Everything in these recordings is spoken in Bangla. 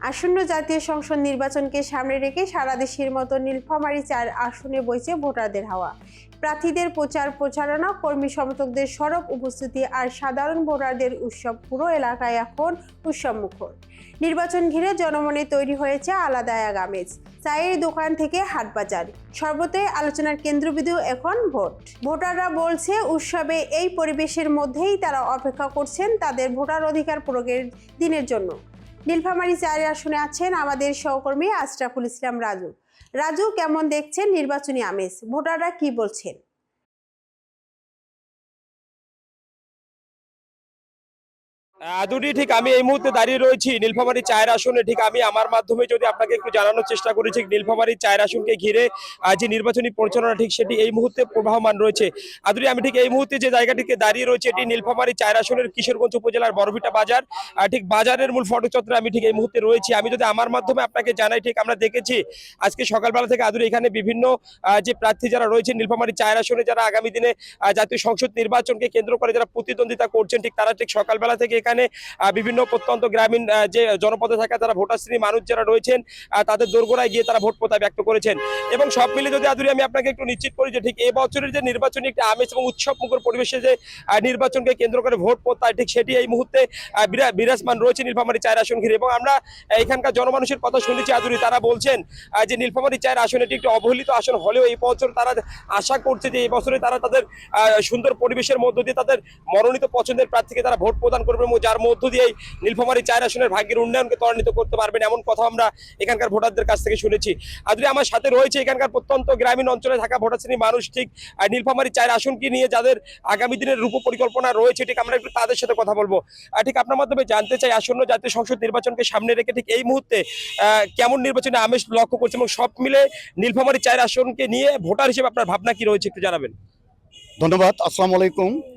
আসন্ন জাতীয় সংসদ নির্বাচনকে সামনে রেখে সারা দেশের মতো নীলফামারী চার আসনে বইছে ভোটারদের হাওয়া। প্রার্থীদের প্রচার প্রচারণা, কর্মী সমর্থকদের সরব উপস্থিতি আর সাধারণ ভোটারদের উৎসব পুরো এলাকায় এখন উৎসব মুখর নির্বাচন ঘিরে জনমনে তৈরি হয়েছে আলাদা এক আমেজ চায়ের দোকান থেকে হাটবাজার সর্বতই আলোচনার কেন্দ্রবিন্দু এখন ভোট। ভোটাররা বলছে, উৎসবে এই পরিবেশের মধ্যেই তারা অপেক্ষা করছেন তাদের ভোটার অধিকার প্রয়োগের দিনের জন্য। নীলফামারী চারে আসনে আছেন আমাদের সহকর্মী আশরাফুল ইসলাম রাজু। রাজু, কেমন দেখছেন নির্বাচনী আমেজ? ভোটাররা কি বলছেন? আদুরি ঠিক আমি এই মুহূর্তে দাঁড়িয়ে রয়েছি। নীলফামারী চায়ের আসনে ঠিক আমি আমার মাধ্যমে যদি আপনাকে একটু জানানোর চেষ্টা করেছি নীলফামারী চায়ের আসনকে ঘিরে যে নির্বাচনী পরিচালনা ঠিক সেটি এই মুহূর্তে প্রবাহমান রয়েছে। আদুরি, আমি ঠিক এই মুহূর্তে যে জায়গাটিকে দাঁড়িয়ে রয়েছে, এটি নীলফামারী চায়ের আসনের কিশোরগঞ্জ উপজেলার বড়ভিটা বাজার। ঠিক বাজারের মূল ফটকচত্রে আমি ঠিক এই মুহূর্তে রয়েছি। আমি যদি আমার মাধ্যমে আপনাকে জানাই, ঠিক আমরা দেখেছি আজকে সকালবেলা থেকে আদুরি এখানে বিভিন্ন যে প্রার্থী যারা রয়েছেন নীলফামারী চায়ের আসনে যারা আগামী দিনে জাতীয় সংসদ নির্বাচনকে কেন্দ্র করে যারা প্রতিদ্বন্দ্বিতা করছেন, ঠিক তারা ঠিক সকালবেলা থেকে আহ, বিভিন্ন প্রত্যন্ত গ্রামীণ যে জনপদে থাকা যারা ভোটার শ্রেণি মানুষ যারা রয়েছেন তাদের দোরগোড়ায় গিয়ে তারা ভোট প্রত্যায় ব্যক্ত করেছেন। এবং সব মিলে যদি আদুরি আমি আপনাকে একটু নিশ্চিত করি যে ঠিক এবছরের যে নির্বাচনী একটি আমেজ এবং উৎসব মুখর পরিবেশে যে নির্বাচনকে কেন্দ্র করে ভোট প্রত্যায় ঠিক সেটি এই মুহূর্তে বিরাজমান রয়েছে নীলফামারী চায়ের আসন ঘিরে। এবং আমরা এখানকার জনমানুষের কথা শুনেছি আদুরি তারা বলছেন যে নীলফামারী চায়ের আসন এটি একটি অবহেলিত আসন। হলেও এই বছর তারা আশা করছে যে এই বছরে তারা তাদের সুন্দর পরিবেশের মধ্য দিয়ে তাদের মনোনীত পছন্দের প্রার্থীকে তারা ভোট প্রদান করবে। এবং যার মধ্য দিয়ে নীলফামারী চায়ের আসনের ভাগ্যের উন্নয়নকে ত্বরান্বিত করতে পারবেন এমন কথা আমরা এখানকার ভোটারদের কাছ থেকে শুনেছি। আদুরি আমার সাথে রয়েছে এখানকার প্রত্যন্ত গ্রামীণ অঞ্চলে থাকা ভোটার শ্রেণি মানুষ ঠিক নীলফামারী চায়ের আসনকে নিয়ে যাদের আগামী দিনের রূপ পরিকল্পনা রয়েছে ঠিক আমরা একটু তাদের সাথে কথা বলব। আহ, ঠিক আপনার মাধ্যমে জানতে চাই আসন্ন জাতীয় সংসদ নির্বাচনকে সামনে রেখে ঠিক এই মুহূর্তে কেমন নির্বাচনে আমেজ লক্ষ্য করছে এবং সব মিলে নীলফামারী চায়ের আসনকে নিয়ে ভোটার হিসেবে আপনার ভাবনা কি রয়েছে একটু জানাবেন। ধন্যবাদ আসসালামু আলাইকুম।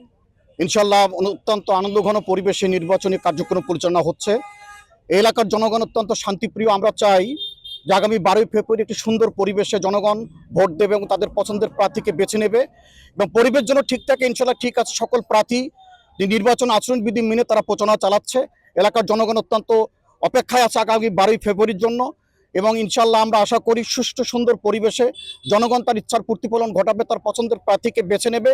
ইনশাল্লাহ অত্যন্ত আনন্দঘন পরিবেশে নির্বাচনী কার্যক্রম পরিচালনা হচ্ছে। এলাকার জনগণ অত্যন্ত শান্তিপ্রিয়। আমরা চাই যে আগামী বারোই ফেব্রুয়ারি একটি সুন্দর পরিবেশে জনগণ ভোট দেবে এবং তাদের পছন্দের প্রার্থীকে বেছে নেবে এবং পরিবেশ যেন ঠিক থাকে ইনশাল্লাহ ঠিক আছে। সকল প্রার্থী নির্বাচন আচরণবিধি মেনে তারা প্রচারণা চালাচ্ছে। এলাকার জনগণ অত্যন্ত অপেক্ষায় আছে আগামী বারোই ফেব্রুয়ারির জন্য এবং ইনশাল্লাহ আমরা আশা করি সুষ্ঠু, সুন্দর পরিবেশে জনগণ তার ইচ্ছার প্রতিফলন ঘটাবে, তার পছন্দের প্রার্থীকে বেছে নেবে।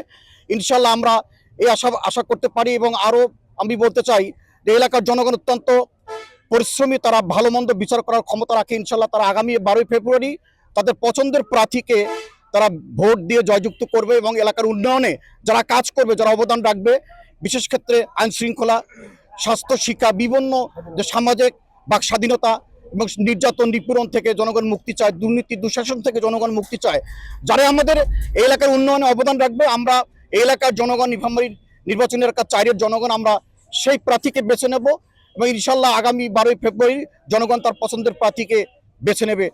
ইনশাল্লাহ আমরা এই আশা আশা করতে পারি এবং আরও আমি বলতে চাই যে এলাকার জনগণ অত্যন্ত পরিশ্রমী, তারা ভালো মন্দ বিচার করার ক্ষমতা রাখে ইনশাল্লাহ তারা আগামী বারোই ফেব্রুয়ারি তাদের পছন্দের প্রার্থীকে তারা ভোট দিয়ে জয়যুক্ত করবে এবং এলাকার উন্নয়নে যারা কাজ করবে, যারা অবদান রাখবে, বিশেষ ক্ষেত্রে আইন শৃঙ্খলা, স্বাস্থ্য, শিক্ষা, বিভিন্ন যে সামাজিক বাক স্বাধীনতা এবং নির্যাতন নিপীড়ন থেকে জনগণ মুক্তি চায়, দুর্নীতি, দুঃশাসন থেকে জনগণ মুক্তি চায়, যারা আমাদের এই এলাকার উন্নয়নে অবদান রাখবে, আমরা এলাকার জনগণ নিভামারির নির্বাচনী এলাকার চাইরের জনগণ আমরা সেই প্রার্থীকে বেছে নেব এবং ইনশাল্লাহ আগামী বারোই ফেব্রুয়ারি জনগণ তার পছন্দের প্রার্থীকে বেছে নেবে।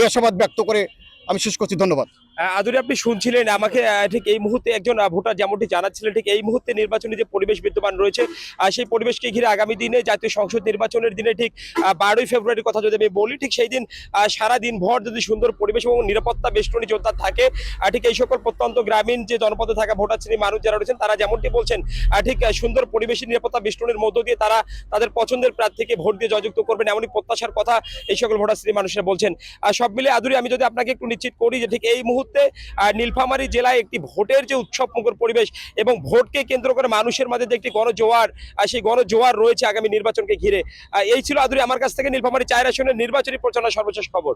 এ আশাবাদ ব্যক্ত করে আমি শেষ করছি। ধন্যবাদ। আদুরি আপনি শুনছিলেন আমাকে ঠিক এই মুহূর্তে একজন ভোটার যেমনটি জানাচ্ছিলেন ঠিক এই মুহূর্তে নির্বাচনী যে পরিবেশ বিদ্যমান রয়েছে সেই পরিবেশকে ঘিরে আগামী দিনে জাতীয় সংসদ নির্বাচনের দিনে ঠিক বারোই ফেব্রুয়ারির কথা যদি আমি বলি ঠিক সেই দিন আহ, সারাদিন ভর যদি সুন্দর পরিবেশ এবং নিরাপত্তা বেষ্টনী জোরদার থাকে ঠিক এই সকল প্রত্যন্ত গ্রামীণ যে জনপদে থাকা ভোটার শ্রেণি মানুষ যারা রয়েছেন তারা যেমনটি বলছেন ঠিক সুন্দর পরিবেশের নিরাপত্তা বেষ্টনীর মধ্য দিয়ে তারা তাদের পছন্দের প্রার্থীকে ভোট দিয়ে জয়যুক্ত করবেন এমনই প্রত্যাশার কথা এই সকল ভোটার শ্রেণি মানুষরা বলছেন। সব মিলে আদুরি আমি যদি আপনাকে একটু নিশ্চিত করি যে ঠিক এই মুহূর্তে আহ, নীলফামারী জেলায় একটি ভোটের যে উৎসব মুখর পরিবেশ এবং ভোটকে কেন্দ্র করে মানুষের মাঝে যে একটি গণজোয়ার সেই গণজোয়ার রয়েছে আগামী নির্বাচনকে ঘিরে। এই ছিল আদুরি আমার কাছ থেকে নীলফামারি চায়ের আসনের নির্বাচনী প্রচারণা সর্বশেষ খবর।